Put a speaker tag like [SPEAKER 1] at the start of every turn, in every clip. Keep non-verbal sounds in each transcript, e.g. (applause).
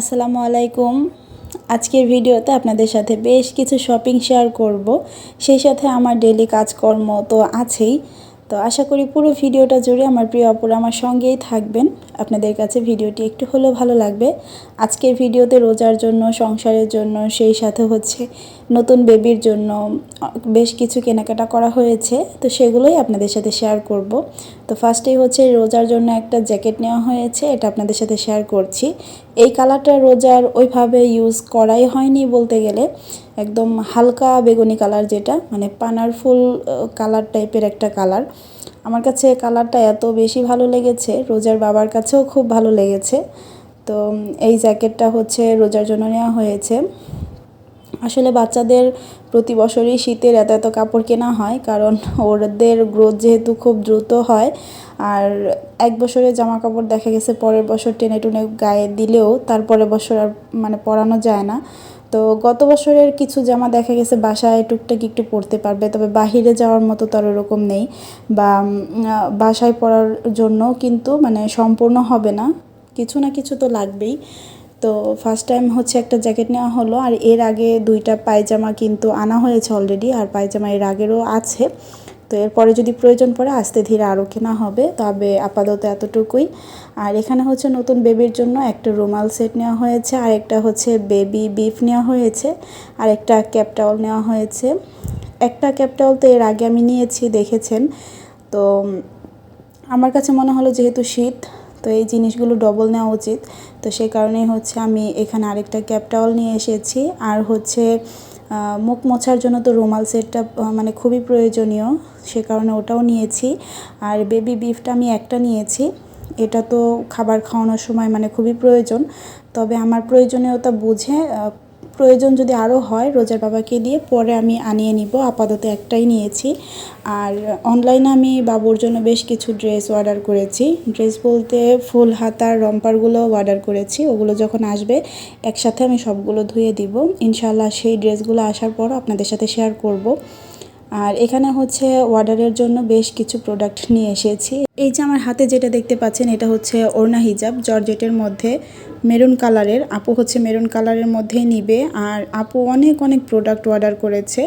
[SPEAKER 1] আসসালামু আলাইকুম। আজকের ভিডিওতে আপনাদের সাথে বেশ কিছু শপিং শেয়ার করব। সেই সাথে আমার ডেলি কাজকর্ম তো আছেই। তো আশা করি পুরো ভিডিওটা জুড়ে আমার প্রিয় অপর আমার সঙ্গেই থাকবেন। আপনাদের কাছে ভিডিওটি একটু হলেও ভালো লাগবে। আজকের ভিডিওতে রোজার জন্য, সংসারের জন্য, সেই সাথে হচ্ছে নতুন বেবির জন্য বেশ কিছু কেনাকাটা করা হয়েছে। তো সেগুলোই আপনাদের সাথে শেয়ার করব। তো ফার্স্টেই হচ্ছে রোজার জন্য একটা জ্যাকেট নেওয়া হয়েছে, এটা আপনাদের সাথে শেয়ার করছি। এই কালারটা রোজার ওইভাবে ইউজ করাই হয়নি বলতে গেলে। একদম হালকা বেগুনি কালার যেটা মানে পানার ফুল কালার টাইপের একটা কালার। আমার কাছে কালারটা এত বেশি ভালো লেগেছে, রোজার বাবার কাছেও খুব ভালো লেগেছে। তো এই জ্যাকেটটা হচ্ছে রোজার জন্য নেওয়া হয়েছে। আসলে বাচ্চাদের প্রতি বছরই শীতের এত এত কাপড় কেনা হয়, কারণ (laughs) ওদের গ্রোথ যেহেতু খুব দ্রুত হয়। আর এক বছরের জামা কাপড় দেখা গেছে, পরের বছর টেনে টুনে গায়ে দিলেও তারপরের বছর আর মানে পরানো যায় না। তো গত বছরের কিছু জামা দেখা গেছে, বাসায় টুকটাক একটু পরতে পারবে, তবে বাহিরে যাওয়ার মতো তার ওরকম নেই বা বাসায় পরার জন্য কিন্তু মানে সম্পূর্ণ হবে না, কিছু না কিছু তো লাগবেই। তো ফার্স্ট টাইম হচ্ছে একটা জ্যাকেট নেওয়া হলো, আর এর আগে দুইটা পায়জামা কিন্তু আনা হয়েছে অলরেডি আর পায়জামা এর আগেরও আছে। তো এরপরে যদি প্রয়োজন পড়ে আস্তে ধীরে আরও কেনা হবে, তবে আপাতত এতটুকুই। আর এখানে হচ্ছে নতুন বেবির জন্য একটা রুমাল সেট নেওয়া হয়েছে, আর একটা হচ্ছে বেবি বিফ নেওয়া হয়েছে, আর একটা ক্যাপটাউল নেওয়া হয়েছে। একটা ক্যাপটাউল তো এর আগে আমি নিয়েছি, দেখেছেন? তো আমার কাছে মনে হলো যেহেতু শীত, তো এই জিনিসগুলো ডবল নেওয়া উচিত। তো সেই কারণেই হচ্ছে আমি এখানে আরেকটা ক্যাপ টাওয়াল নিয়ে এসেছি, আর হচ্ছে মুখ মোছার জন্য তো রুমাল সেটটা মানে খুবই প্রয়োজনীয়, সে কারণে ওটাও নিয়েছি। আর বেবি বিফটা আমি একটা নিয়েছি, এটা তো খাবার খাওয়ানোর সময় মানে খুবই প্রয়োজন। তবে আমার প্রয়োজনীয়তা বুঝে প্রয়োজন যদি আরও হয় রোজার বাবাকে দিয়ে, পরে আমি আনিয়ে নিব। আপাতত একটাই নিয়েছি। আর অনলাইনে আমি বাবুর জন্য বেশ কিছু ড্রেস অর্ডার করেছি। ড্রেস বলতে ফুল হাতার রম্পারগুলো অর্ডার করেছি। ওগুলো যখন আসবে, একসাথে আমি সবগুলো ধুয়ে দিব। ইনশাল্লাহ সেই ড্রেসগুলো আসার পর আপনাদের সাথে শেয়ার করব। আর এখানে হচ্ছে অর্ডারের জন্য বেশ কিছু প্রোডাক্ট নিয়ে এসেছি। এই যে আমার হাতে যেটা দেখতে পাচ্ছেন, এটা হচ্ছে ওড়না হিজাব। জর্জেটের মধ্যে মেরুন কালারের। আপু হচ্ছে মেরুন কালারের মধ্যেই নিবে। আর আপু অনেক অনেক প্রোডাক্ট অর্ডার করেছে।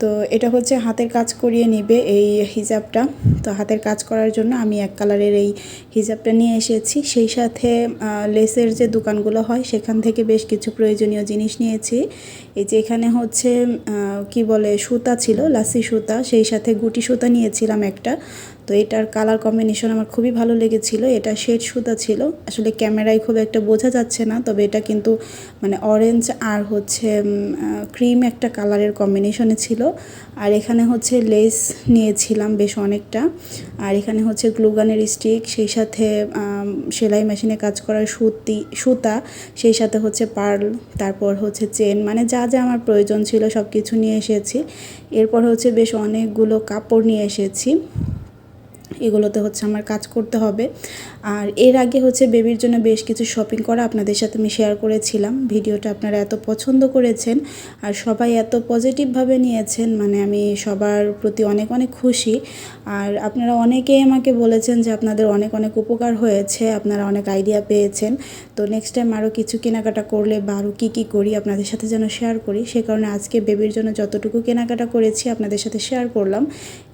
[SPEAKER 1] তো এটা হচ্ছে হাতের কাজ করিয়ে নিবে এই হিজাবটা। তো হাতের কাজ করার জন্য আমি এক কালারের এই হিজাবটা নিয়ে এসেছি। সেই সাথে লেসের যে দোকানগুলো হয়, সেখান থেকে বেশ কিছু প্রয়োজনীয় জিনিস নিয়েছি। এই যে এখানে হচ্ছে কি বলে, সুতা ছিল, লাসি সুতা, সেই সাথে গুটি সুতা নিয়েছিলাম একটা। তো এটার কালার কম্বিনেশন আমার খুবই ভালো লেগেছিল। এটা শেড সুতা ছিল। আসলে ক্যামেরায় খুব একটা বোঝা যাচ্ছে না, তবে এটা কিন্তু মানে অরেঞ্জ আর হচ্ছে ক্রিম একটা কালারের কম্বিনেশনে ছিল। আর এখানে হচ্ছে লেস নিয়েছিলাম বেশ অনেকটা। আর এখানে হচ্ছে গ্লুগানের স্টিক সেই সাথে সেলাই মেশিনে কাজ করার সুতি, সুতা, সেই সাথে হচ্ছে পার্ল তারপর হচ্ছে চেন মানে যা যা আমার প্রয়োজন ছিল সব কিছু নিয়ে এসেছি। এরপর হচ্ছে বেশ অনেকগুলো কাপড় নিয়ে এসেছি। এগুলোতে হচ্ছে আমার কাজ করতে হবে। আর এর আগে হচ্ছে বেবির জন্য বেশ কিছু শপিং করা আপনাদের সাথে আমি শেয়ার করেছিলাম। ভিডিওটা আপনারা এত পছন্দ করেছেন আর সবাই এত পজিটিভভাবে নিয়েছেন মানে আমি সবার প্রতি অনেক অনেক খুশি। আর আপনারা অনেকেই আমাকে বলেছেন যে আপনাদের অনেক অনেক উপকার হয়েছে, আপনারা অনেক আইডিয়া পেয়েছেন। তো নেক্সট টাইম আরও কিছু কেনাকাটা করলে বা আরও কী কী করি আপনাদের সাথে যেন শেয়ার করি, সে কারণে আজকে বেবির জন্য যতটুকু কেনাকাটা করেছি আপনাদের সাথে শেয়ার করলাম।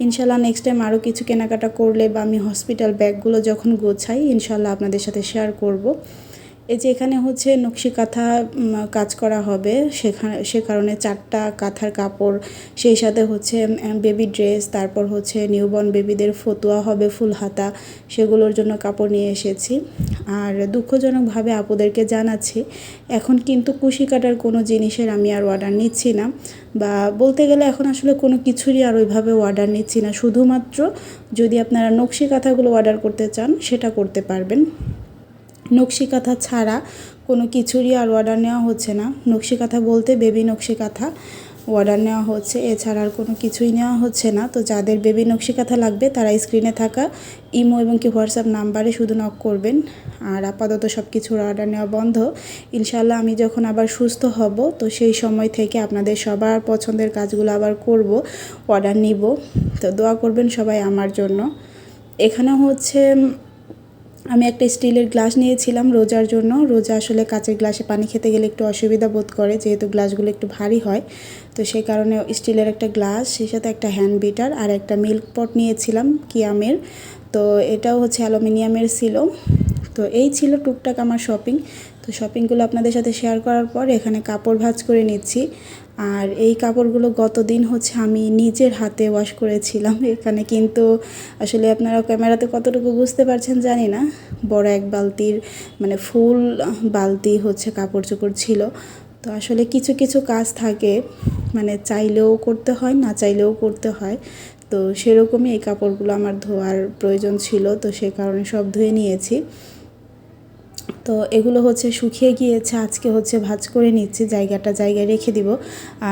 [SPEAKER 1] ইনশাল্লাহ নেক্সট টাইম আরও কিছু কেনাকাটা করলে বা আমি হসপিটাল ব্যাগগুলো যখন গোছাই ইনশাল্লাহ আপনাদের সাথে শেয়ার করব। এই যে এখানে হচ্ছে নকশি কাঁথা কাজ করা হবে, সেখানে, সে কারণে চারটা কাঁথার কাপড়, সেই সাথে হচ্ছে বেবি ড্রেস তারপর হচ্ছে নিউবর্ন বেবিদের ফতুয়া হবে ফুল হাতা, সেগুলোর জন্য কাপড় নিয়ে এসেছি। আর দুঃখজনকভাবে আপুদেরকে জানাচ্ছি, এখন কিন্তু কুশি কাটার কোনো জিনিসের আমি আর অর্ডার নিচ্ছি না, বা বলতে গেলে এখন আসলে কোনো কিছুরই আর ওইভাবে অর্ডার নিচ্ছি না। শুধুমাত্র যদি আপনারা নকশি কাঁথাগুলো অর্ডার করতে চান, সেটা করতে পারবেন। নকশি কাঁথা ছাড়া কোনো কিছুরই আর অর্ডার নেওয়া হচ্ছে না। নকশি কাঁথা বলতে বেবি নকশি কাঁথা অর্ডার নেওয়া হচ্ছে, এছাড়া আর কোনো কিছুই নেওয়া হচ্ছে না। তো যাদের বেবি নকশি কাঁথা লাগবে, তারা স্ক্রিনে থাকা ইমো এবং কি হোয়াটসঅ্যাপ নাম্বারে শুধু নক করবেন। আর আপাতত সব কিছুর অর্ডার নেওয়া বন্ধ। ইনশাল্লাহ আমি যখন আবার সুস্থ হব, তো সেই সময় থেকে আপনাদের সবার পছন্দের কাজগুলো আবার করব অর্ডার নিব। তো দোয়া করবেন সবাই আমার জন্য। এখানে হচ্ছে আমি একটা স্টিলের গ্লাস নিয়েছিলাম রোজার জন্য। রোজা আসলে কাচের গ্লাসে পানি খেতে গেলে একটু অসুবিধা বোধ করে, যেহেতু গ্লাসগুলো একটু ভারী হয়। তো সেই কারণে স্টিলের একটা গ্লাস, সেই সাথে একটা হ্যান্ড বিটার আর একটা মিল্ক পট নিয়েছিলাম, কিয়ামের। তো এটাও হচ্ছে অ্যালুমিনিয়ামের ছিল। তো এই ছিল টুকটাক আমার শপিং। তো শপিংগুলো আপনাদের সাথে শেয়ার করার পর এখানে কাপড় ভাঁজ করে নিচ্ছি। আর এই কাপড়গুলো গত দিন হচ্ছে আমি নিজের হাতে ওয়াশ করেছিলাম। এখানে কিন্তু আসলে আপনারা ক্যামেরাতে কতটুকু বুঝতে পারছেন জানি না। বড় এক বালতির মানে ফুল বালতি হচ্ছে কাপড় চোপড় ছিল। তো আসলে কিছু কিছু কাজ থাকে মানে চাইলেও করতে হয়, না চাইলেও করতে হয়। তো সেরকমই এই কাপড়গুলো আমার ধোয়ার প্রয়োজন ছিল। তো সে কারণে সব ধুয়ে নিয়েছি। তো এগুলো হচ্ছে শুকিয়ে গিয়েছে, আজকে হচ্ছে ভাজ করে নিচ্ছি, জায়গাটা জায়গায় রেখে দিব।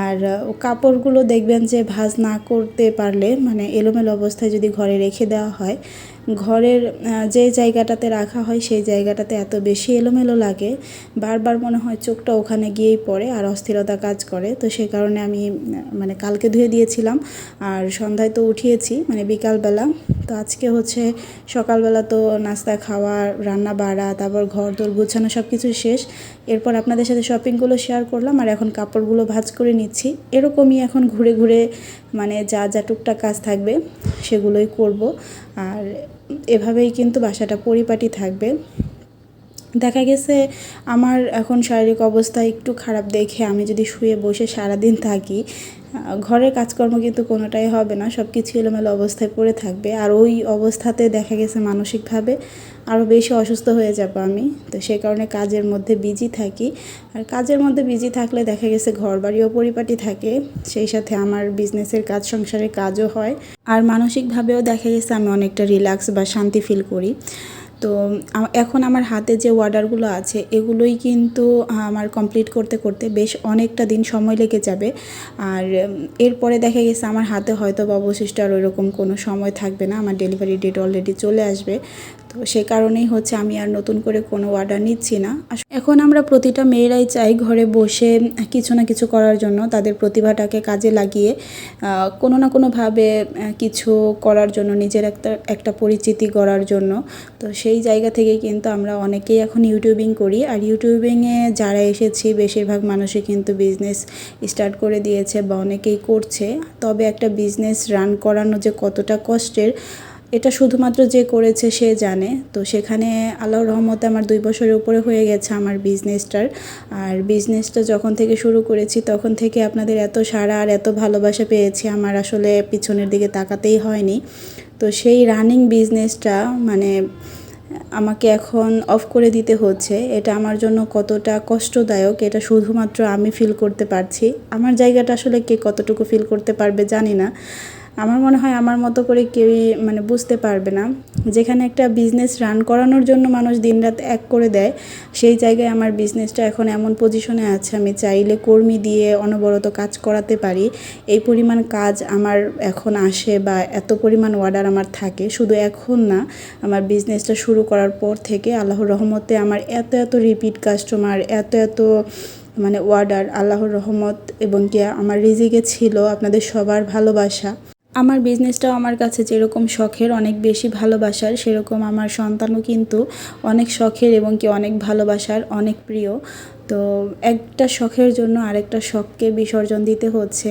[SPEAKER 1] আর কাপড়গুলো দেখবেন যে ভাজ না করতে পারলে মানে এলোমেলো অবস্থায় যদি ঘরে রেখে দেওয়া হয় ঘরের যে জায়গাটাতে রাখা হয় সেই জায়গাটাতে এত বেশি এলোমেলো লাগে, বারবার মনে হয় চোখটা ওখানে গিয়েই পড়ে আর অস্থিরতা কাজ করে। তো সেই কারণে আমি মানে কালকে ধুয়ে দিয়েছিলাম আর সন্ধ্যায় তো উঠিয়েছি মানে বিকালবেলা। তো আজকে হচ্ছে সকালবেলা তো নাস্তা, খাওয়া, রান্না বাড়া, তারপর ঘর দোর গুছানো সব কিছু শেষ। এরপর আপনাদের সাথে শপিংগুলো শেয়ার করলাম আর এখন কাপড়গুলো ভাজ করে নিচ্ছি। এরকমই এখন ঘুরে ঘুরে মানে যা যা টুকটাক কাজ থাকবে সেগুলোই করব। আর এভাবেই কিন্তু বাসাটা পরিপাটি থাকবে। দেখা গেছে আমার এখন শারীরিক অবস্থা একটু খারাপ দেখে আমি যদি শুয়ে বসে সারাদিন থাকি ঘরের কাজকর্ম কিন্তু কোনোটাই হবে না সব কিছু এলোমেলো অবস্থায় পড়ে থাকবে। আর ওই অবস্থাতে দেখা গেছে মানসিকভাবে আরও বেশি অসুস্থ হয়ে যাব আমি। তো সেই কারণে কাজের মধ্যে বিজি থাকি। আর কাজের মধ্যে বিজি থাকলে দেখা গেছে ঘর বাড়িও পরিপাটি থাকে, সেই সাথে আমার বিজনেসের কাজ, সংসারের কাজও হয়। আর মানসিকভাবেও দেখা গেছে আমি অনেকটা রিল্যাক্স বা শান্তি ফিল করি। তো এখন আমার হাতে যে অর্ডারগুলো আছে, এগুলোই কিন্তু আমার কমপ্লিট করতে করতে বেশ অনেকটা দিন সময় লেগে যাবে। আর এরপরে দেখা গেছে আমার হাতে হয়তো বা অবশিষ্ট আর ওইরকম কোনো সময় থাকবে না। আমার ডেলিভারি ডেট অলরেডি চলে আসবে। তো সে কারণেই হচ্ছে আমি আর নতুন করে কোনো অর্ডার নিচ্ছি না। এখন আমরা প্রতিটা মেয়েরাই চাই ঘরে বসে কিছু না কিছু করার জন্য, তাদের প্রতিভাটাকে কাজে লাগিয়ে কোনো না কোনোভাবে কিছু করার জন্য, নিজের একটা একটা পরিচিতি গড়ার জন্য। তো সেই জায়গা থেকে কিন্তু আমরা অনেকেই এখন ইউটিউবিং করি। আর ইউটিউবিংয়ে যারা এসেছি, বেশিরভাগ মানুষই কিন্তু বিজনেস স্টার্ট করে দিয়েছে বা অনেকেই করছে। তবে একটা বিজনেস রান করানো যে কতটা কষ্টের এটা শুধুমাত্র যে করেছে সে জানে। তো সেখানে আল্লাহর রহমতে আমার দুই বছরের উপরে হয়ে গেছে আমার বিজনেসটার আর বিজনেসটা যখন থেকে শুরু করেছি, তখন থেকে আপনাদের এত সাড়া আর এত ভালোবাসা পেয়েছি, আমার আসলে পিছনের দিকে তাকাতেই হয়নি। তো সেই রানিং বিজনেসটা মানে আমাকে এখন অফ করে দিতে হচ্ছে। এটা আমার জন্য কতটা কষ্টদায়ক, এটা শুধুমাত্র আমি ফিল করতে পারছি। আমার জায়গাটা আসলে কে কতটুকু ফিল করতে পারবে জানি না। আমার মনে হয় আমার মতো করে কেউই মানে বুঝতে পারবে না। যেখানে একটা বিজনেস রান করানোর জন্য মানুষ দিনরাত এক করে দেয়, সেই জায়গায় আমার বিজনেসটা এখন এমন পজিশনে আছে, আমি চাইলে কর্মী দিয়ে অনবরত কাজ করাতে পারি। এই পরিমাণ কাজ আমার এখন আসে বা এত পরিমাণ অর্ডার আমার থাকে, শুধু এখন না, আমার বিজনেসটা শুরু করার পর থেকে আল্লাহর রহমতে আমার এত এত রিপিট কাস্টমার এত এত মানে অর্ডার আল্লাহর রহমত এবং কি আমার রিজিকে ছিল, আপনাদের সবার ভালোবাসা। আমার বিজনেসটাও আমার কাছে যেরকম শখের অনেক বেশি ভালোবাসার, সেরকম আমার সন্তানও কিন্তু অনেক শখের এবং কি অনেক ভালোবাসার, অনেক প্রিয়। তো একটা শখের জন্য আরেকটা শখকে বিসর্জন দিতে হচ্ছে।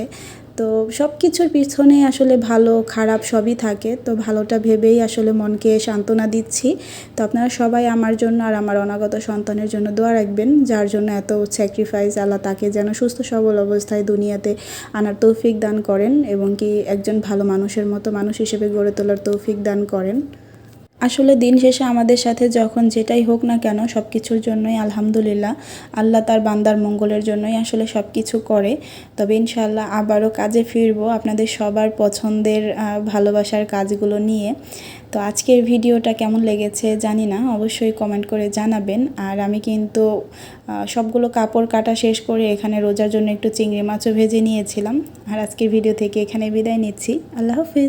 [SPEAKER 1] তো সব কিছুর পিছনে আসলে ভালো, খারাপ সবই থাকে। তো ভালোটা ভেবেই আসলে মনকে সান্ত্বনা দিচ্ছি। তো আপনারা সবাই আমার জন্য আর আমার অনাগত সন্তানের জন্য দোয়া রাখবেন, যার জন্য এত স্যাক্রিফাইস আল্লাহ তাকে যেন সুস্থ, সবল অবস্থায় দুনিয়াতে আনার তৌফিক দান করেন এবং কি একজন ভালো মানুষের মতো মানুষ হিসেবে গড়ে তোলার তৌফিক দান করেন। আসলে দিন শেষে আমাদের সাথে যখন যেটাই হোক না কেন সব কিছুর জন্যই আলহামদুলিল্লাহ, আল্লাহ তার বান্দার মঙ্গলের জন্যই আসলে সব কিছু করে। তবে ইনশাল্লাহ আবারও কাজে ফিরবো আপনাদের সবার পছন্দের ভালোবাসার কাজগুলো নিয়ে। তো আজকের ভিডিওটা কেমন লেগেছে জানি না, অবশ্যই কমেন্ট করে জানাবেন। আর আমি কিন্তু সবগুলো কাপড় কাটা শেষ করে এখানে রোজার জন্য একটু চিংড়ি মাছও ভেজে নিয়েছিলাম। আর আজকের ভিডিও থেকে এখানে বিদায় নিচ্ছি। আল্লাহ হাফিজ।